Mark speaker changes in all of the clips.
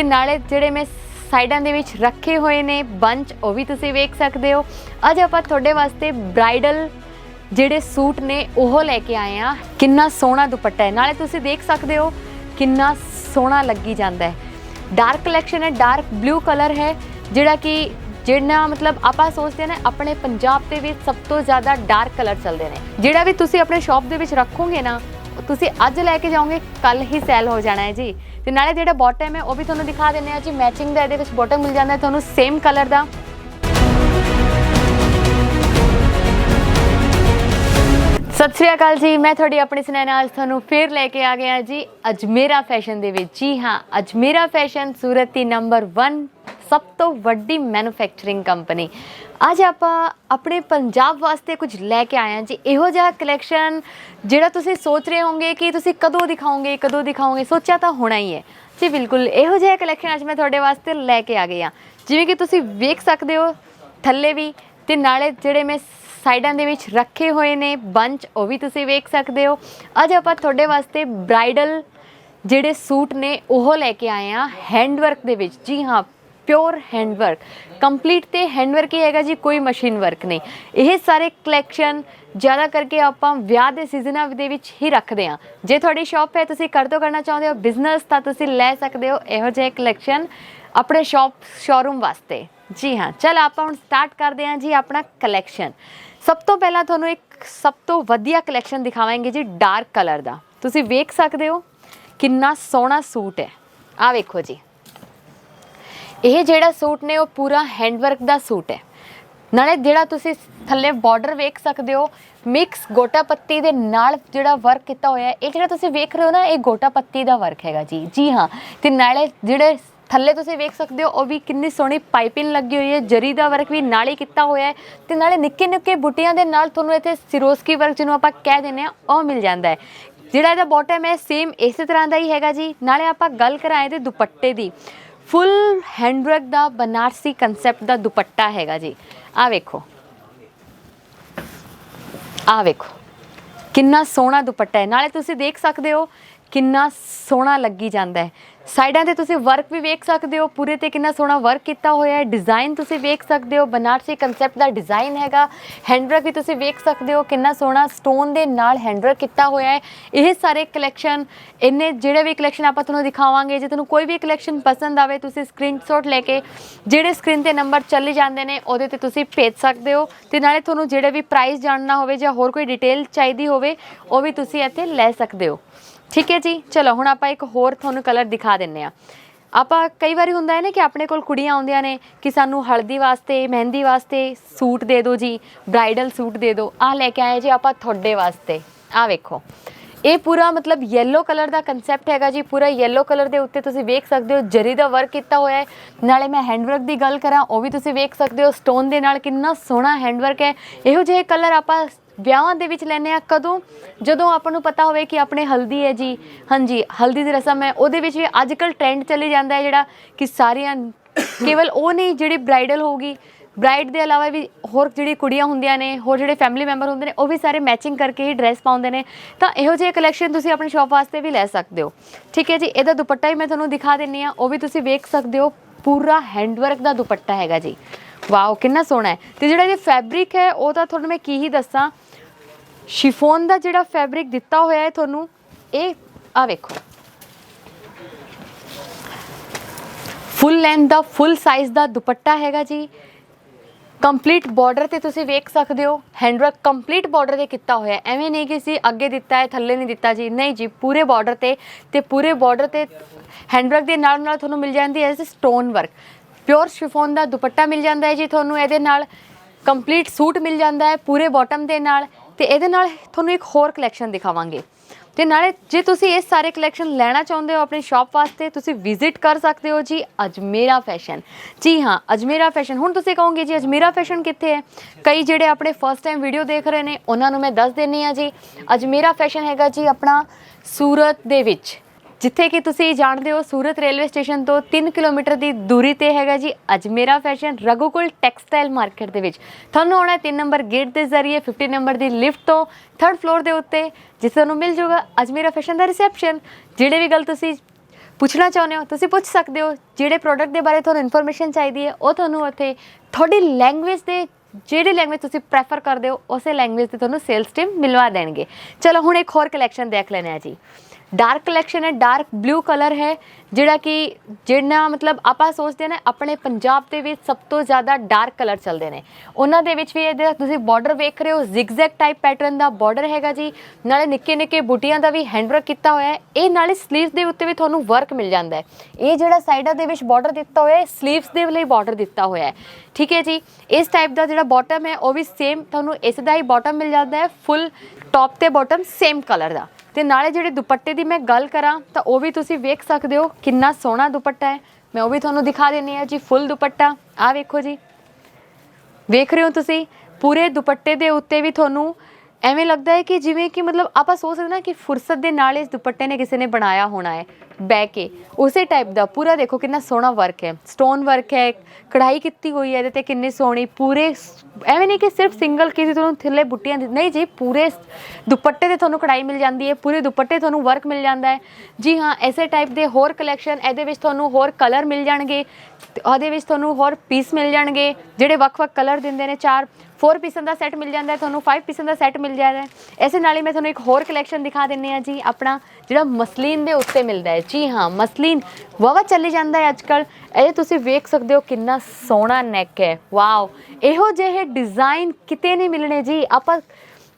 Speaker 1: ਤੇ ਨਾਲੇ ਜਿਹੜੇ ਮੈਂ ਸਾਈਡਾਂ ਦੇ ਵਿੱਚ ਰੱਖੇ ਹੋਏ ਨੇ ਬੰਚ, ਉਹ ਵੀ ਤੁਸੀਂ ਵੇਖ ਸਕਦੇ ਹੋ। ਅੱਜ ਆਪਾਂ ਤੁਹਾਡੇ ਵਾਸਤੇ ਬ੍ਰਾਈਡਲ ਜਿਹੜੇ ਸੂਟ ਨੇ, ਉਹ ਲੈ ਕੇ ਆਏ ਆ ਕਿੰਨਾ ਸੋਹਣਾ ਦੁਪੱਟਾ ਹੈ। ਨਾਲੇ ਤੁਸੀਂ ਦੇਖ ਸਕਦੇ ਹੋ ਕਿੰਨਾ ਸੋਹਣਾ ਲੱਗੀ ਜਾਂਦਾ ਹੈ। ਡਾਰਕ ਕਲੈਕਸ਼ਨ ਹੈ ਡਾਰਕ ਬਲੂ ਕਲਰ ਹੈ, ਜਿਹੜਾ ਕਿ ਜਿਹੜਾ ਮਤਲਬ ਆਪਾਂ ਸੋਚਦੇ ਨੇ, ਆਪਣੇ ਪੰਜਾਬ ਦੇ ਵਿੱਚ ਸਭ ਤੋਂ ਜ਼ਿਆਦਾ ਡਾਰਕ ਕਲਰ ਚੱਲਦੇ ਨੇ। ਜਿਹੜਾ ਵੀ ਤੁਸੀਂ ਆਪਣੇ ਸ਼ਾਪ ਦੇ ਵਿੱਚ ਰੱਖੋਗੇ ਨਾ ਤੁਸੀਂ ਅੱਜ ਲੈ ਕੇ ਜਾਓਗੇ ਕੱਲ ਹੀ ਸੈਲ ਹੋ ਜਾਣਾ ਹੈ ਜੀ। ਤੇ ਨਾਲੇ ਜਿਹੜਾ ਬਾਟਮ ਹੈ, ਉਹ ਵੀ ਤੁਹਾਨੂੰ ਦਿਖਾ ਦਿੰਨੇ ਆ ਜੀ। ਮੈਚਿੰਗ ਦਾ ਇਹਦੇ ਵਿੱਚ ਬਾਟਮ ਮਿਲ ਜਾਂਦਾ ਹੈ ਤੁਹਾਨੂੰ ਸੇਮ ਕਲਰ ਦਾ। ਸਤਿ ਸ਼੍ਰੀ ਅਕਾਲ ਜੀ, ਮੈਂ ਤੁਹਾਡੀ ਆਪਣੀ ਸੁਨੈਨਾ ਨਾਲ ਤੁਹਾਨੂੰ ਫੇਰ ਲੈ ਕੇ ਆ ਗਿਆ ਜੀ, ਅਜਮੇਰਾ ਫੈਸ਼ਨ ਦੇ ਵਿੱਚ। ਜੀ ਹਾਂ, ਅਜਮੇਰਾ ਫੈਸ਼ਨ ਸੂਰਤ ਦੀ ਨੰਬਰ 1 ਸਭ ਤੋਂ ਵੱਡੀ ਮੈਨੂਫੈਕਚਰਿੰਗ ਕੰਪਨੀ ਅੱਜ ਆਪਾਂ ਆਪਣੇ ਪੰਜਾਬ ਵਾਸਤੇ ਕੁਝ ਲੈ ਕੇ ਆਏ ਹਾਂ ਜੀ। ਇਹੋ ਜਿਹਾ ਕਲੈਕਸ਼ਨ ਜਿਹੜਾ ਤੁਸੀਂ ਸੋਚ ਰਹੇ ਹੋਵੋਗੇ ਕਿ ਤੁਸੀਂ ਕਦੋਂ ਦਿਖਾਓਗੇ ਕਦੋਂ ਦਿਖਾਓਗੇ, ਸੋਚਿਆ ਤਾਂ ਹੋਣਾ ਹੀ ਹੈ। ਜੀ, ਬਿਲਕੁਲ, ਇਹੋ ਜਿਹਾ ਕਲੈਕਸ਼ਨ ਅੱਜ ਮੈਂ ਤੁਹਾਡੇ ਵਾਸਤੇ ਲੈ ਕੇ ਆ ਗਈ ਹਾਂ। ਜਿਵੇਂ ਕਿ ਤੁਸੀਂ ਵੇਖ ਸਕਦੇ ਹੋ, ਥੱਲੇ ਵੀ ਤੇ ਨਾਲੇ ਜਿਹੜੇ ਮੈਂ ਸਾਈਡਾਂ ਦੇ ਵਿੱਚ ਰੱਖੇ ਹੋਏ ਨੇ ਬੰਚ ਉਹ ਵੀ ਤੁਸੀਂ ਵੇਖ ਸਕਦੇ ਹੋ। ਅੱਜ ਆਪਾਂ ਤੁਹਾਡੇ ਵਾਸਤੇ ਬ੍ਰਾਈਡਲ ਜਿਹੜੇ ਸੂਟ ਨੇ, ਉਹ ਲੈ ਕੇ ਆਏ ਆ ਹੈਂਡਵਰਕ ਦੇ ਵਿੱਚ। ਜੀ ਹਾਂ ਪਿਓਰ ਹੈਂਡਵਰਕ ਕੰਪਲੀਟ ਤੇ ਹੈਂਡਵਰਕ ਹੀ ਹੈਗਾ ਜੀ, ਕੋਈ ਮਸ਼ੀਨ ਵਰਕ ਨਹੀਂ। ਇਹ ਸਾਰੇ ਕਲੈਕਸ਼ਨ ਜ਼ਿਆਦਾ ਕਰਕੇ ਆਪਾਂ ਵਿਆਹ ਦੇ ਸੀਜ਼ਨਾਂ ਦੇ ਵਿੱਚ ਹੀ ਰੱਖਦੇ ਆ ਜੇ ਤੁਹਾਡੀ ਸ਼ਾਪ ਹੈ, ਤੁਸੀਂ ਕਰ ਤੋਂ ਕਰਨਾ ਚਾਹੁੰਦੇ ਹੋ ਬਿਜ਼ਨਸ ਤਾਂ ਤੁਸੀਂ ਲੈ ਸਕਦੇ ਹੋ ਇਹੋ ਜਿਹੇ ਕਲੈਕਸ਼ਨ ਆਪਣੇ ਸ਼ਾਪ ਸ਼ੋਰੂਮ ਵਾਸਤੇ। ਜੀ ਹਾਂ, ਚਲ ਆਪਾਂ ਹੁਣ ਸਟਾਰਟ ਕਰਦੇ ਹਾਂ ਜੀ ਆਪਣਾ ਕਲੈਕਸ਼ਨ ਸਭ ਤੋਂ ਪਹਿਲਾਂ ਤੁਹਾਨੂੰ ਇੱਕ ਸਭ ਤੋਂ ਵਧੀਆ ਕਲੈਕਸ਼ਨ ਦਿਖਾਵਾਂਗੇ ਜੀ ਡਾਰਕ ਕਲਰ ਦਾ। ਤੁਸੀਂ ਵੇਖ ਸਕਦੇ ਹੋ ਕਿੰਨਾ ਸੋਹਣਾ ਸੂਟ ਹੈ। ਆ ਵੇਖੋ ਜੀ। ਇਹ ਜਿਹੜਾ ਸੂਟ ਨੇ, ਉਹ ਪੂਰਾ ਹੈਂਡਵਰਕ ਦਾ ਸੂਟ ਹੈ। ਨਾਲੇ ਜਿਹੜਾ ਤੁਸੀਂ ਥੱਲੇ ਬਾਰਡਰ ਵੇਖ ਸਕਦੇ ਹੋ ਮਿਕਸ ਗੋਟਾ ਪੱਤੀ ਦੇ ਨਾਲ ਜਿਹੜਾ ਵਰਕ ਕੀਤਾ ਹੋਇਆ ਹੈ, ਇਹ ਜਿਹੜਾ ਤੁਸੀਂ ਵੇਖ ਰਹੇ ਹੋ ਨਾ, ਇਹ ਗੋਟਾ ਪੱਤੀ ਦਾ ਵਰਕ ਹੈਗਾ ਜੀ। ਜੀ ਹਾਂ, ਤੇ ਨਾਲੇ ਜਿਹੜੇ ਥੱਲੇ ਤੁਸੀਂ ਵੇਖ ਸਕਦੇ ਹੋ, ਉਹ ਵੀ ਕਿੰਨੀ ਸੋਹਣੀ ਪਾਈਪਿੰਗ ਲੱਗੀ ਹੋਈ ਹੈ, ਜਰੀ ਦਾ ਵਰਕ ਵੀ ਨਾਲ ਹੀ ਕੀਤਾ ਹੋਇਆ ਹੈ। ਤੇ ਨਾਲੇ ਨਿੱਕੇ ਨਿੱਕੇ ਬੁੱਟੀਆਂ ਦੇ ਨਾਲ ਤੁਹਾਨੂੰ ਇੱਥੇ ਸਿਰੋਸਕੀ ਵਰਕ ਜਿਹਨੂੰ ਆਪਾਂ ਕਹਿ ਦਿੰਦੇ ਆ ਉਹ ਮਿਲ ਜਾਂਦਾ ਹੈ। ਜਿਹੜਾ ਇਹਦਾ ਬਾਟਮ ਹੈ ਸੇਮ ਇਸੇ ਤਰ੍ਹਾਂ ਦਾ ਹੀ ਹੈਗਾ ਜੀ। ਨਾਲੇ ਆਪਾਂ ਗੱਲ ਕਰਾਂ ਇਹਦੇ ਦੁਪੱਟੇ ਦੀ। ਫੁੱਲ ਹੈਂਡਵਰਕ ਦਾ ਬਨਾਰਸੀ ਕਨਸੈਪਟ ਦਾ ਦੁਪੱਟਾ ਹੈਗਾ ਜੀ। ਆ ਵੇਖੋ। ਆ ਵੇਖੋ। ਕਿੰਨਾ ਸੋਹਣਾ ਦੁਪੱਟਾ ਹੈ। ਨਾਲੇ ਤੁਸੀਂ ਦੇਖ ਸਕਦੇ ਹੋ ਕਿੰਨਾ ਸੋਹਣਾ ਲੱਗੀ ਜਾਂਦਾ ਹੈ। ਸਾਈਡਾਂ ਤੇ ਤੁਸੀਂ ਵਰਕ ਵੀ ਵੇਖ ਸਕਦੇ ਹੋ, ਪੂਰੇ ਤੇ ਕਿੰਨਾ ਸੋਹਣਾ ਵਰਕ ਕੀਤਾ ਹੋਇਆ ਹੈ। ਡਿਜ਼ਾਈਨ ਤੁਸੀਂ ਵੇਖ ਸਕਦੇ ਹੋ, ਬਨਾਰਸੀ ਕਨਸੈਪਟ ਦਾ ਡਿਜ਼ਾਈਨ ਹੈਗਾ। ਹੈਂਡਵਰਕ ਵੀ ਤੁਸੀਂ ਵੇਖ ਸਕਦੇ ਹੋ, ਕਿੰਨਾ ਸੋਹਣਾ ਸਟੋਨ ਦੇ ਨਾਲ ਹੈਂਡਵਰਕ ਕੀਤਾ ਹੋਇਆ ਹੈ। ਇਹ ਸਾਰੇ ਕਲੈਕਸ਼ਨ ਇੰਨੇ ਜਿਹੜੇ ਵੀ ਕਲੈਕਸ਼ਨ ਆਪਾਂ ਤੁਹਾਨੂੰ ਦਿਖਾਵਾਂਗੇ, ਜੇ ਤੁਹਾਨੂੰ ਕੋਈ ਵੀ ਕਲੈਕਸ਼ਨ ਪਸੰਦ ਆਵੇ, ਤੁਸੀਂ ਸਕਰੀਨਸ਼ਾਟ ਲੈ ਕੇ ਜਿਹੜੇ ਸਕਰੀਨ ਤੇ ਨੰਬਰ ਚੱਲੇ ਜਾਂਦੇ ਨੇ, ਉਹਦੇ ਤੇ ਤੁਸੀਂ ਭੇਜ ਸਕਦੇ ਹੋ। ਤੇ ਨਾਲੇ ਤੁਹਾਨੂੰ ਜਿਹੜੇ ਵੀ ਪ੍ਰਾਈਸ ਜਾਣਨਾ ਹੋਵੇ ਜਾਂ ਹੋਰ ਕੋਈ ਡਿਟੇਲ ਚਾਹੀਦੀ ਹੋਵੇ, ਉਹ ਵੀ ਤੁਸੀਂ ਇੱਥੇ ਲੈ ਸਕਦੇ ਹੋ। ਠੀਕ ਹੈ ਜੀ। ਚਲੋ, ਹੁਣ ਆਪਾਂ ਇੱਕ ਹੋਰ ਤੁਹਾਨੂੰ ਕਲਰ ਦਿਖਾ ਦਿੰਨੇ ਆ ਆਪਾਂ ਕਈ ਵਾਰੀ ਹੁੰਦਾ ਹੈ ਨਾ ਕਿ ਆਪਣੇ ਕੋਲ ਕੁੜੀਆਂ ਆਉਂਦੀਆਂ ਨੇ ਕਿ ਸਾਨੂੰ ਹਲਦੀ ਵਾਸਤੇ, ਮਹਿੰਦੀ ਵਾਸਤੇ ਸੂਟ ਦੇ ਦਿਓ ਜੀ ਬ੍ਰਾਈਡਲ ਸੂਟ ਦੇ ਦਿਓ। ਆਹ ਲੈ ਕੇ ਆਏ ਜੀ ਆਪਾਂ ਤੁਹਾਡੇ ਵਾਸਤੇ। ਆਹ ਵੇਖੋ। ਇਹ ਪੂਰਾ ਮਤਲਬ ਯੈਲੋ ਕਲਰ ਦਾ ਕਨਸੈਪਟ ਹੈਗਾ ਜੀ। ਪੂਰਾ ਯੈਲੋ ਕਲਰ ਦੇ ਉੱਤੇ ਤੁਸੀਂ ਵੇਖ ਸਕਦੇ ਹੋ, ਜਰੀ ਦਾ ਵਰਕ ਕੀਤਾ ਹੋਇਆ ਹੈ। ਨਾਲੇ ਮੈਂ ਹੈਂਡਵਰਕ ਦੀ ਗੱਲ ਕਰਾਂ, ਉਹ ਵੀ ਤੁਸੀਂ ਵੇਖ ਸਕਦੇ ਹੋ। ਸਟੋਨ ਦੇ ਨਾਲ ਕਿੰਨਾ ਸੋਹਣਾ ਹੈਂਡਵਰਕ ਹੈ। ਇਹੋ ਜਿਹੇ ਕਲਰ ਆਪਾਂ ਵਿਆਹਾਂ ਦੇ ਵਿੱਚ ਲੈਨੇ ਆ ਕਦੋਂ? ਜਦੋਂ ਆਪਾਂ ਨੂੰ ਪਤਾ ਹੋਵੇ ਕਿ ਆਪਣੇ ਹਲਦੀ ਹੈ ਜੀ। ਹਾਂਜੀ, ਹਲਦੀ ਦੀ ਰਸਮ ਹੈ, ਉਹਦੇ ਵਿੱਚ ਵੀ ਅੱਜ ਕੱਲ ਟ੍ਰੈਂਡ ਚੱਲੀ ਜਾਂਦਾ ਹੈ ਜਿਹੜਾ ਕਿ ਸਾਰੀਆਂ ਕੇਵਲ ਉਹ ਨਹੀਂ, ਜਿਹੜੀ ਬ੍ਰਾਈਡਲ ਹੋਊਗੀ ਬ੍ਰਾਈਡ ਦੇ ਇਲਾਵਾ ਵੀ ਹੋਰ ਜਿਹੜੀ ਕੁੜੀਆਂ ਹੁੰਦੀਆਂ ਨੇ, ਹੋਰ ਜਿਹੜੇ ਫੈਮਿਲੀ ਮੈਂਬਰ ਹੁੰਦੇ ਨੇ, ਉਹ ਵੀ ਸਾਰੇ ਮੈਚਿੰਗ ਕਰਕੇ ਹੀ ਡਰੈਸ ਪਾਉਂਦੇ ਨੇ। ਤਾਂ ਇਹੋ ਜਿਹੇ ਕਲੈਕਸ਼ਨ ਤੁਸੀਂ ਆਪਣੀ ਸ਼ਾਪ ਵਾਸਤੇ ਵੀ ਲੈ ਸਕਦੇ ਹੋ। ਠੀਕ ਹੈ ਜੀ, ਇਹਦਾ ਦੁਪੱਟਾ ਵੀ ਮੈਂ ਤੁਹਾਨੂੰ ਦਿਖਾ ਦਿੰਨੀ ਆ ਉਹ ਵੀ ਤੁਸੀਂ ਵੇਖ ਸਕਦੇ ਹੋ, ਪੂਰਾ ਹੈਂਡਵਰਕ ਦਾ ਦੁਪੱਟਾ ਹੈਗਾ ਜੀ। ਵਾਓ ਕਿੰਨਾ ਸੋਹਣਾ ਹੈ। ਤੇ ਜਿਹੜਾ ਇਹ ਫੈਬਰਿਕ ਹੈ, ਉਹ ਤਾਂ ਤੁਹਾਨੂੰ ਮੈਂ ਕੀ ਹੀ ਦੱਸਾਂ ਸ਼ਿਫੋਨ ਦਾ ਜਿਹੜਾ ਫੈਬਰਿਕ ਦਿੱਤਾ ਹੋਇਆ ਹੈ ਤੁਹਾਨੂੰ, ਇਹ ਆ ਵੇਖੋ। ਫੁੱਲ ਲੈਂਥ ਦਾ ਫੁੱਲ ਸਾਈਜ਼ ਦਾ ਦੁਪੱਟਾ ਹੈਗਾ ਜੀ। ਕੰਪਲੀਟ ਬਾਰਡਰ ਤੇ ਤੁਸੀਂ ਵੇਖ ਸਕਦੇ ਹੋ ਹੈਂਡਵਰਕ ਕੰਪਲੀਟ ਬਾਰਡਰ ਤੇ ਕੀਤਾ ਹੋਇਆ ਐਵੇਂ ਨਹੀਂ ਕਿ ਸੀ ਅੱਗੇ ਦਿੱਤਾ ਹੈ, ਥੱਲੇ ਨਹੀਂ ਦਿੱਤਾ ਜੀ। ਨਹੀਂ ਜੀ, ਪੂਰੇ ਬਾਰਡਰ ਤੇ ਤੇ ਪੂਰੇ ਬਾਰਡਰ ਤੇ ਹੈਂਡਵਰਕ ਦੇ ਨਾਲ ਨਾਲ ਤੁਹਾਨੂੰ ਮਿਲ ਜਾਂਦੀ ਹੈ ਸਟੋਨ ਵਰਕ ਪਿਓਰ ਸ਼ਿਫੋਨ ਦਾ ਦੁਪੱਟਾ ਮਿਲ ਜਾਂਦਾ ਹੈ ਜੀ ਤੁਹਾਨੂੰ, ਇਹਦੇ ਨਾਲ ਕੰਪਲੀਟ ਸੂਟ ਮਿਲ ਜਾਂਦਾ ਹੈ ਪੂਰੇ ਬਾਟਮ ਦੇ ਨਾਲ। ਤੇ ਇਹਦੇ ਨਾਲ ਤੁਹਾਨੂੰ ਇੱਕ ਹੋਰ ਕਲੈਕਸ਼ਨ ਦਿਖਾਵਾਂਗੇ। ਤੇ ਨਾਲੇ ਜੇ ਤੁਸੀਂ ਇਹ ਸਾਰੇ ਕਲੈਕਸ਼ਨ ਲੈਣਾ ਚਾਹੁੰਦੇ ਹੋ ਆਪਣੀ ਸ਼ਾਪ ਵਾਸਤੇ, ਤੁਸੀਂ ਵਿਜ਼ਿਟ ਕਰ ਸਕਦੇ ਹੋ ਜੀ ਅਜਮੇਰਾ ਫੈਸ਼ਨ ਜੀ ਹਾਂ, ਅਜਮੇਰਾ ਫੈਸ਼ਨ ਹੁਣ ਤੁਸੀਂ ਕਹੋਗੇ ਜੀ ਅਜਮੇਰਾ ਫੈਸ਼ਨ ਕਿੱਥੇ ਹੈ? ਕਈ ਜਿਹੜੇ ਆਪਣੇ ਫਸਟ ਟਾਈਮ ਵੀਡੀਓ ਦੇਖ ਰਹੇ ਨੇ, ਉਹਨਾਂ ਨੂੰ ਮੈਂ ਦੱਸ ਦਿੰਨੀ ਆ ਜੀ। ਅਜਮੇਰਾ ਫੈਸ਼ਨ ਹੈਗਾ ਜੀ ਆਪਣਾ ਸੂਰਤ ਦੇ ਵਿੱਚ। ਜਿੱਥੇ ਕਿ ਤੁਸੀਂ ਜਾਣਦੇ ਹੋ, ਸੂਰਤ ਰੇਲਵੇ ਸਟੇਸ਼ਨ ਤੋਂ 3 ਕਿਲੋਮੀਟਰ ਦੀ ਦੂਰੀ ਤੇ ਹੈਗਾ ਜੀ Ajmera fashion Raghukul textile market ਦੇ ਵਿੱਚ। ਤੁਹਾਨੂੰ ਆਉਣਾ 3 ਨੰਬਰ ਗੇਟ ਦੇ ਜ਼ਰੀਏ 50 ਨੰਬਰ ਦੀ ਲਿਫਟ ਤੋਂ 3rd ਫਲੋਰ ਦੇ ਉੱਤੇ, ਜਿੱਥੇ ਤੁਹਾਨੂੰ ਮਿਲ ਜਾਊਗਾ ਅਜਮੇਰਾ ਫੈਸ਼ਨ ਦਾ ਰਿਸੈਪਸ਼ਨ ਜਿਹੜੇ ਵੀ ਗੱਲ ਤੁਸੀਂ ਪੁੱਛਣਾ ਚਾਹੁੰਦੇ ਹੋ, ਤੁਸੀਂ ਪੁੱਛ ਸਕਦੇ ਹੋ, ਜਿਹੜੇ ਪ੍ਰੋਡਕਟ ਦੇ ਬਾਰੇ ਤੁਹਾਨੂੰ ਇਨਫੋਰਮੇਸ਼ਨ ਚਾਹੀਦੀ ਹੈ, ਉਹ ਤੁਹਾਨੂੰ ਉੱਥੇ ਤੁਹਾਡੀ ਲੈਂਗੁਏਜ ਦੇ ਜਿਹੜੀ ਲੈਂਗੁਏਜ ਤੁਸੀਂ ਪ੍ਰੈਫਰ ਕਰਦੇ ਹੋ, ਉਸੇ ਲੈਂਗੁਏਜ ਤੇ ਤੁਹਾਨੂੰ ਸੇਲਸ ਟੀਮ ਮਿਲਵਾ ਦੇਣਗੇ। ਚਲੋ, ਹੁਣ ਇੱਕ ਹੋਰ ਕਲੈਕਸ਼ਨ ਦੇਖ ਲੈਣੇ ਆ ਜੀ। ਡਾਰਕ ਕਲੈਕਸ਼ਨ ਹੈ ਡਾਰਕ ਬਲੂ ਕਲਰ ਹੈ, ਜਿਹੜਾ ਕਿ ਜਿਹੜਾ ਮਤਲਬ ਆਪਾਂ ਸੋਚਦੇ ਨੇ, ਆਪਣੇ ਪੰਜਾਬ ਦੇ ਵਿੱਚ ਸਭ ਤੋਂ ਜ਼ਿਆਦਾ ਡਾਰਕ ਕਲਰ ਚੱਲਦੇ ਨੇ। ਉਹਨਾਂ ਦੇ ਵਿੱਚ ਵੀ ਇਹਦੇ ਤੁਸੀਂ ਬਾਰਡਰ ਵੇਖ ਰਹੇ ਹੋ ਜ਼ਿਗਜ਼ੈਗ ਟਾਈਪ ਪੈਟਰਨ ਦਾ ਬਾਰਡਰ ਹੈਗਾ ਜੀ। ਨਾਲੇ ਨਿੱਕੇ ਨਿੱਕੇ ਬੂਟੀਆਂ ਦਾ ਵੀ ਹੈਂਡਵਰਕ ਕੀਤਾ ਹੋਇਆ ਹੈ। ਇਹ ਨਾਲੇ ਸਲੀਵਸ ਦੇ ਉੱਤੇ ਵੀ ਤੁਹਾਨੂੰ ਵਰਕ ਮਿਲ ਜਾਂਦਾ ਹੈ। ਇਹ ਜਿਹੜਾ ਸਾਈਡਾਂ ਦੇ ਵਿੱਚ ਬਾਰਡਰ ਦਿੱਤਾ ਹੋਇਆ ਹੈ ਸਲੀਵਸ ਦੇ ਲਈ ਬਾਰਡਰ ਦਿੱਤਾ ਹੋਇਆ ਹੈ। ਠੀਕ ਹੈ ਜੀ? ਇਸ ਟਾਈਪ ਦਾ ਜਿਹੜਾ ਬਾਟਮ ਹੈ, ਉਹ ਵੀ ਸੇਮ ਤੁਹਾਨੂੰ ਇਸ ਦਾ ਹੀ ਬਾਟਮ ਮਿਲ ਜਾਂਦਾ ਹੈ ਫੁੱਲ ਟੌਪ ਤੇ ਬਾਟਮ ਸੇਮ ਕਲਰ ਦਾ। ਤੇ ਨਾਲੇ ਜਿਹੜੇ ਦੁਪੱਟੇ ਦੀ ਮੈਂ ਗੱਲ ਕਰਾਂ, ਤਾਂ ਉਹ ਵੀ ਤੁਸੀਂ ਵੇਖ ਸਕਦੇ ਹੋ ਕਿੰਨਾ ਸੋਹਣਾ ਦੁਪੱਟਾ ਹੈ। ਮੈਂ ਉਹ ਵੀ ਤੁਹਾਨੂੰ ਦਿਖਾ ਦਿੰਨੀ ਆ ਜੀ ਫੁੱਲ ਦੁਪੱਟਾ। ਆਹ ਵੇਖੋ ਜੀ। ਵੇਖ ਰਹੇ ਹੋ ਤੁਸੀਂ? ਪੂਰੇ ਦੁਪੱਟੇ ਦੇ ਉੱਤੇ ਵੀ ਤੁਹਾਨੂੰ ਐਵੇਂ ਲੱਗਦਾ ਹੈ ਕਿ ਜਿਵੇਂ ਕਿ ਮਤਲਬ ਆਪਾਂ ਸੋਚ ਸਕਦੇ ਨਾ ਕਿ ਫੁਰਸਤ ਦੇ ਨਾਲ ਇਸ ਦੁਪੱਟੇ ਨੇ ਕਿਸੇ ਨੇ ਬਣਾਇਆ ਹੋਣਾ ਹੈ, ਬਹਿ ਕੇ। ਉਸੇ ਟਾਈਪ ਦਾ, ਪੂਰਾ ਦੇਖੋ ਕਿੰਨਾ ਸੋਹਣਾ ਵਰਕ ਹੈ। ਸਟੋਨ ਵਰਕ ਹੈ, ਕਢਾਈ ਕੀਤੀ ਹੋਈ ਹੈ ਇਹਦੇ ਤੇ ਕਿੰਨੀ ਸੋਹਣੀ, ਪੂਰੇ ਐਵੇਂ ਨਹੀਂ ਕਿ ਸਿਰਫ ਸਿੰਗਲ ਕਿਸੇ ਤੁਹਾਨੂੰ ਥੱਲੇ ਬੁੱਟੀਆਂ ਦੀ, ਨਹੀਂ ਜੀ, ਪੂਰੇ ਦੁਪੱਟੇ ਤੇ ਤੁਹਾਨੂੰ ਕਢਾਈ ਮਿਲ ਜਾਂਦੀ ਹੈ, ਪੂਰੇ ਦੁਪੱਟੇ ਤੁਹਾਨੂੰ ਵਰਕ ਮਿਲ ਜਾਂਦਾ ਹੈ। ਜੀ ਹਾਂ ਐਸੇ ਟਾਈਪ ਦੇ ਹੋਰ ਕਲੈਕਸ਼ਨ ਇਹਦੇ ਵਿੱਚ ਤੁਹਾਨੂੰ ਹੋਰ ਕਲਰ ਮਿਲ ਜਾਣਗੇ। ਤੇ ਉਹਦੇ ਵਿੱਚ ਤੁਹਾਨੂੰ ਹੋਰ ਪੀਸ ਮਿਲ ਜਾਣਗੇ, ਜਿਹੜੇ ਵੱਖ-ਵੱਖ ਕਲਰ ਦਿੰਦੇ ਨੇ, ਚਾਰ 4 ਪੀਸਾਂ ਦਾ ਸੈੱਟ ਮਿਲ ਜਾਂਦਾ ਹੈ, ਤੁਹਾਨੂੰ 5 ਪੀਸਾਂ ਦਾ ਸੈੱਟ ਮਿਲ ਜਾਂਦਾ ਹੈ। ਐਸੇ ਨਾਲ ਹੀ ਮੈਂ ਤੁਹਾਨੂੰ ਇੱਕ ਹੋਰ ਕਲੈਕਸ਼ਨ ਦਿਖਾ ਦਿੰਨੀ ਆ ਜੀ, ਆਪਣਾ ਜਿਹੜਾ ਮਸਲੀਨ ਦੇ ਉੱਤੇ ਮਿਲਦਾ ਹੈ। ਜੀ ਹਾਂ, ਮਸਲੀਨ ਵਾਵਾ ਚੱਲੀ ਜਾਂਦਾ ਹੈ ਅੱਜਕੱਲ ਇਹ ਤੁਸੀਂ ਵੇਖ ਸਕਦੇ ਹੋ ਕਿੰਨਾ ਸੋਹਣਾ ਨੈਕ ਹੈ। ਵਾਓ ਇਹੋ ਜਿਹੇ ਡਿਜ਼ਾਈਨ ਕਿਤੇ ਨਹੀਂ ਮਿਲਣੇ ਜੀ। ਆਪਾਂ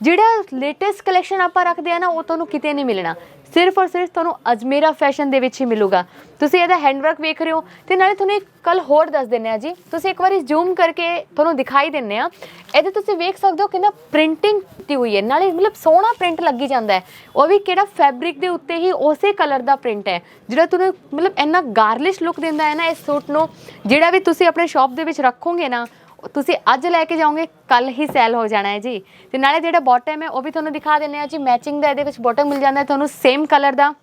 Speaker 1: ਜਿਹੜਾ ਲੇਟੈਸਟ ਕਲੈਕਸ਼ਨ ਆਪਾਂ ਰੱਖਦੇ ਆ ਨਾ, ਉਹ ਤੁਹਾਨੂੰ ਕਿਤੇ ਨਹੀਂ ਮਿਲਣਾ। ਸਿਰਫ ਔਰ ਸਿਰਫ ਤੁਹਾਨੂੰ ਅਜਮੇਰਾ ਫੈਸ਼ਨ ਦੇ ਵਿੱਚ ਹੀ ਮਿਲੂਗਾ। ਤੁਸੀਂ ਇਹਦਾ ਹੈਂਡਵਰਕ ਵੇਖ ਰਹੇ ਹੋ ਤੇ ਨਾਲੇ ਤੁਹਾਨੂੰ ਇੱਕ ਕੱਲ ਹੋਰ ਦੱਸ ਦਿੰਨੇ ਆ ਜੀ। ਤੁਸੀਂ ਇੱਕ ਵਾਰੀ ਜ਼ੂਮ ਕਰਕੇ ਤੁਹਾਨੂੰ ਦਿਖਾਈ ਦਿੰਨੇ ਆ ਇਹਦੇ ਤੁਸੀਂ ਵੇਖ ਸਕਦੇ ਹੋ ਕਿੰਨਾ ਪ੍ਰਿੰਟਿੰਗ ਕੀਤੀ ਹੋਈ ਹੈ। ਨਾਲੇ ਮਤਲਬ ਸੋਹਣਾ ਪ੍ਰਿੰਟ ਲੱਗੀ ਜਾਂਦਾ ਹੈ। ਉਹ ਵੀ ਕਿਹੜਾ ਫੈਬਰਿਕ ਦੇ ਉੱਤੇ ਹੀ ਉਸੇ ਕਲਰ ਦਾ ਪ੍ਰਿੰਟ ਹੈ। ਜਿਹੜਾ ਤੁਹਾਨੂੰ ਮਤਲਬ ਇੰਨਾ ਗਾਰਲਿਸ਼ ਲੁੱਕ ਦਿੰਦਾ ਹੈ ਨਾ ਇਸ ਸੂਟ ਨੂੰ, ਜਿਹੜਾ ਵੀ ਤੁਸੀਂ ਆਪਣੇ ਸ਼ਾਪ ਦੇ ਵਿੱਚ ਰੱਖੋਗੇ ਨਾ ਤੁਸੀਂ ਅੱਜ ਲੈ ਕੇ ਜਾਓਗੇ ਕੱਲ ਹੀ ਸੈਲ ਹੋ ਜਾਣਾ ਹੈ ਜੀ। ਤੇ ਨਾਲੇ ਜਿਹੜਾ ਬਾਟਮ ਹੈ, ਉਹ ਵੀ ਤੁਹਾਨੂੰ ਦਿਖਾ ਦਿੰਨੇ ਆ ਜੀ। ਮੈਚਿੰਗ ਦਾ ਇਹਦੇ ਵਿੱਚ ਬਾਟਮ ਮਿਲ ਜਾਂਦਾ ਤੁਹਾਨੂੰ ਸੇਮ ਕਲਰ ਦਾ।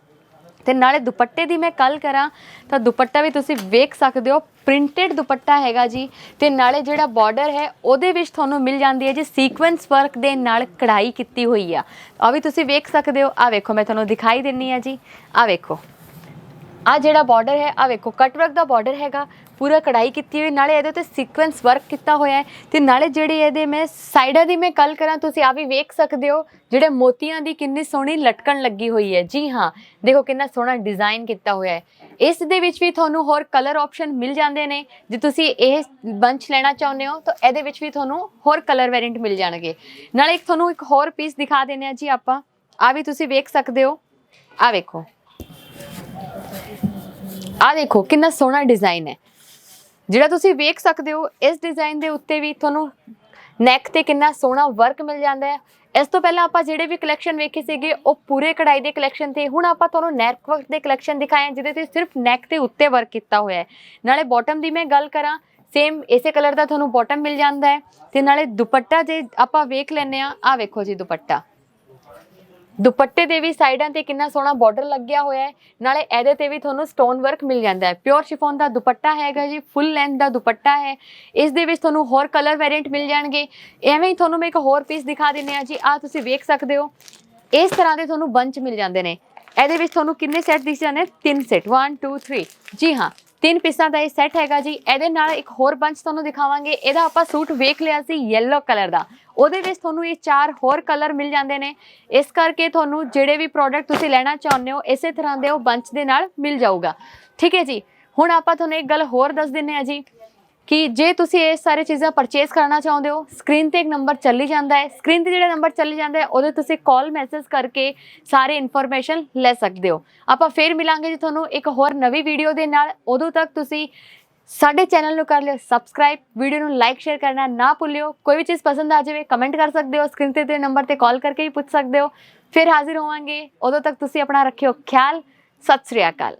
Speaker 1: ਤੇ ਨਾਲੇ ਦੁਪੱਟੇ ਦੀ ਮੈਂ ਗੱਲ ਕਰਾਂ, ਤਾਂ ਦੁਪੱਟਾ ਵੀ ਤੁਸੀਂ ਵੇਖ ਸਕਦੇ ਹੋ ਪ੍ਰਿੰਟਡ ਦੁਪੱਟਾ ਹੈਗਾ ਜੀ। ਤੇ ਨਾਲੇ ਜਿਹੜਾ ਬਾਰਡਰ ਹੈ, ਉਹਦੇ ਵਿੱਚ ਤੁਹਾਨੂੰ ਮਿਲ ਜਾਂਦੀ ਹੈ ਜੀ ਸੀਕੁਐਂਸ ਵਰਕ ਦੇ ਨਾਲ ਕਢਾਈ ਕੀਤੀ ਹੋਈ ਆ। ਆ ਵੀ ਤੁਸੀਂ ਵੇਖ ਸਕਦੇ ਹੋ। ਆ ਵੇਖੋ, ਮੈਂ ਤੁਹਾਨੂੰ ਦਿਖਾਈ ਦਿੰਨੀ ਆ ਜੀ। ਆ ਵੇਖੋ। ਆ ਜਿਹੜਾ ਬਾਰਡਰ ਹੈ, ਆ ਵੇਖੋ ਕਟ ਵਰਕ ਦਾ ਬਾਰਡਰ ਹੈਗਾ। ਪੂਰਾ ਕਢਾਈ ਕੀਤੀ ਹੋਈ, ਨਾਲੇ ਇਹਦੇ ਤੇ ਸੀਕੁਐਂਸ ਵਰਕ ਕੀਤਾ ਹੋਇਆ ਹੈ। ਤੇ ਨਾਲੇ ਜਿਹੜੇ ਇਹਦੇ ਮੈਂ ਸਾਈਡਾਂ ਦੀ ਮੈਂ ਗੱਲ ਕਰਾਂ, ਤੁਸੀਂ ਆ ਵੀ ਵੇਖ ਸਕਦੇ ਹੋ, ਜਿਹੜੇ ਮੋਤੀਆਂ ਦੀ ਕਿੰਨੀ ਸੋਹਣੀ ਲਟਕਣ ਲੱਗੀ ਹੋਈ ਹੈ। ਜੀ ਹਾਂ, ਦੇਖੋ ਕਿੰਨਾ ਸੋਹਣਾ ਡਿਜ਼ਾਈਨ ਕੀਤਾ ਹੋਇਆ ਹੈ। ਇਸ ਦੇ ਵਿੱਚ ਵੀ ਤੁਹਾਨੂੰ ਹੋਰ ਕਲਰ ਆਪਸ਼ਨ ਮਿਲ ਜਾਂਦੇ ਨੇ। ਜੇ ਤੁਸੀਂ ਇਹ ਬੰਚ ਲੈਣਾ ਚਾਹੁੰਦੇ ਹੋ, ਤਾਂ ਇਹਦੇ ਵਿੱਚ ਵੀ ਤੁਹਾਨੂੰ ਹੋਰ ਕਲਰ ਵੇਰੀਐਂਟ ਮਿਲ ਜਾਣਗੇ। ਨਾਲੇ ਇੱਕ ਤੁਹਾਨੂੰ ਇੱਕ ਹੋਰ ਪੀਸ ਦਿਖਾ ਦਿੰਦੇ ਆ ਜੀ ਆਪਾਂ। ਆ ਵੀ ਤੁਸੀਂ ਵੇਖ ਸਕਦੇ ਹੋ। ਆ ਵੇਖੋ। ਆ ਦੇਖੋ ਕਿੰਨਾ ਸੋਹਣਾ ਡਿਜ਼ਾਈਨ ਹੈ। ਜਿਹੜਾ ਤੁਸੀਂ ਵੇਖ ਸਕਦੇ ਹੋ, ਇਸ ਡਿਜ਼ਾਈਨ ਦੇ ਉੱਤੇ ਵੀ ਤੁਹਾਨੂੰ ਨੈਕ ਤੇ ਕਿੰਨਾ ਸੋਹਣਾ ਵਰਕ ਮਿਲ ਜਾਂਦਾ ਹੈ। ਇਸ ਤੋਂ ਪਹਿਲਾਂ ਆਪਾਂ ਜਿਹੜੇ ਵੀ ਕਲੈਕਸ਼ਨ ਵੇਖੇ ਸੀਗੇ, ਉਹ ਪੂਰੇ ਕਢਾਈ ਦੇ ਕਲੈਕਸ਼ਨ ਤੇ, ਹੁਣ ਆਪਾਂ ਤੁਹਾਨੂੰ ਨੈਕ ਵਰਕ ਦੇ ਕਲੈਕਸ਼ਨ ਦਿਖਾਏ ਆ, ਜਿਹਦੇ ਤੇ ਸਿਰਫ ਨੈਕ ਤੇ ਉੱਤੇ ਵਰਕ ਕੀਤਾ ਹੋਇਆ ਹੈ। ਨਾਲੇ ਬਾਟਮ ਦੀ ਮੈਂ ਗੱਲ ਕਰਾਂ ਸੇਮ ਇਸੇ ਕਲਰ ਦਾ ਤੁਹਾਨੂੰ ਬਾਟਮ ਮਿਲ ਜਾਂਦਾ ਹੈ। ਤੇ ਨਾਲੇ ਦੁਪੱਟਾ ਜੇ ਆਪਾਂ ਵੇਖ ਲੈਨੇ ਆ ਆ ਵੇਖੋ ਜੀ ਦੁਪੱਟਾ। ਦੁਪੱਟੇ ਦੇ ਵੀ ਸਾਈਡਾਂ ਤੇ ਕਿੰਨਾ ਸੋਹਣਾ ਬਾਰਡਰ ਲੱਗਿਆ ਹੋਇਆ ਹੈ। ਨਾਲੇ ਇਹਦੇ ਤੇ ਵੀ ਤੁਹਾਨੂੰ ਸਟੋਨ ਵਰਕ ਮਿਲ ਜਾਂਦਾ ਹੈ। ਪਿਓਰ ਸ਼ਿਫੋਨ ਦਾ ਦੁਪੱਟਾ ਹੈਗਾ ਜੀ ਫੁੱਲ ਲੈਂਥ ਦਾ ਦੁਪੱਟਾ ਹੈ। ਇਸ ਦੇ ਵਿੱਚ ਤੁਹਾਨੂੰ ਹੋਰ ਕਲਰ ਵੇਰੀਐਂਟ ਮਿਲ ਜਾਣਗੇ। ਐਵੇਂ ਹੀ ਤੁਹਾਨੂੰ ਮੈਂ ਇੱਕ ਹੋਰ ਪੀਸ ਦਿਖਾ ਦਿੰਨੇ ਆ ਜੀ। ਆ ਤੁਸੀਂ ਵੇਖ ਸਕਦੇ ਹੋ। ਇਸ ਤਰ੍ਹਾਂ ਦੇ ਤੁਹਾਨੂੰ ਬੰਚ ਮਿਲ ਜਾਂਦੇ ਨੇ। ਇਹਦੇ ਵਿੱਚ ਤੁਹਾਨੂੰ ਕਿੰਨੇ ਸੈੱਟ ਦਿਖ ਜਾਂਦੇ ਤਿੰਨ ਸੈੱਟ 1 2 3 ਜੀ ਹਾਂ। ਤਿੰਨ ਪੀਸਾਂ ਦਾ ਇਹ ਸੈੱਟ ਹੈਗਾ ਜੀ। ਇਹਦੇ ਨਾਲ ਇੱਕ ਹੋਰ ਬੰਚ ਤੁਹਾਨੂੰ ਦਿਖਾਵਾਂਗੇ। ਇਹਦਾ ਆਪਾਂ ਸੂਟ ਵੇਖ ਲਿਆ ਸੀ yellow ਕਲਰ ਦਾ। ਉਹਦੇ ਵਿੱਚ ਤੁਹਾਨੂੰ ਇਹ ਚਾਰ ਹੋਰ ਕਲਰ ਮਿਲ ਜਾਂਦੇ ਨੇ। ਇਸ ਕਰਕੇ ਤੁਹਾਨੂੰ ਜਿਹੜੇ ਵੀ ਪ੍ਰੋਡਕਟ ਤੁਸੀਂ ਲੈਣਾ ਚਾਹੁੰਦੇ ਹੋ, ਇਸੇ ਤਰ੍ਹਾਂ ਦੇ ਉਹ ਬੰਚ ਦੇ ਨਾਲ ਮਿਲ ਜਾਊਗਾ। ਠੀਕ ਹੈ ਜੀ। ਹੁਣ ਆਪਾਂ ਤੁਹਾਨੂੰ ਇੱਕ ਗੱਲ ਹੋਰ ਦੱਸ ਦਿੰਨੇ ਆ ਜੀ। ਕਿ ਜੇ ਤੁਸੀਂ ਇਹ ਸਾਰੇ ਚੀਜ਼ਾਂ ਪਰਚੇਸ ਕਰਨਾ ਚਾਹੁੰਦੇ ਹੋ ਸਕਰੀਨ ਤੇ ਇੱਕ ਨੰਬਰ ਚੱਲੀ ਜਾਂਦਾ ਹੈ। ਸਕਰੀਨ ਤੇ ਜਿਹੜਾ ਨੰਬਰ ਚੱਲੀ ਜਾਂਦਾ ਹੈ, ਉਹਦੇ ਤੁਸੀਂ ਕਾਲ ਮੈਸੇਜ ਕਰਕੇ ਸਾਰੇ ਇਨਫੋਰਮੇਸ਼ਨ ਲੈ ਸਕਦੇ ਹੋ। ਆਪਾਂ ਫੇਰ ਮਿਲਾਂਗੇ ਜੀ ਤੁਹਾਨੂੰ ਇੱਕ ਹੋਰ ਨਵੀਂ ਵੀਡੀਓ ਦੇ ਨਾਲ। ਉਦੋਂ ਤੱਕ ਤੁਸੀਂ ਸਾਡੇ ਚੈਨਲ ਨੂੰ ਕਰ ਲਿਓ ਸਬਸਕ੍ਰਾਈਬ ਵੀਡੀਓ ਨੂੰ ਲਾਈਕ ਸ਼ੇਅਰ ਕਰਨਾ ਨਾ ਭੁੱਲਿਓ। ਕੋਈ ਵੀ ਚੀਜ਼ ਪਸੰਦ ਆ ਜਾਵੇ ਕਮੈਂਟ ਕਰ ਸਕਦੇ ਹੋ ਸਕਰੀਨ ਤੇ ਦੇ ਨੰਬਰ ਤੇ ਕਾਲ ਕਰਕੇ ਵੀ ਪੁੱਛ ਸਕਦੇ ਹੋ। ਫਿਰ ਹਾਜ਼ਰ ਹੋਵਾਂਗੇ। ਉਦੋਂ ਤੱਕ ਤੁਸੀਂ ਆਪਣਾ ਰੱਖਿਓ ਖਿਆਲ। ਸਤਿ ਸ੍ਰੀ ਅਕਾਲ।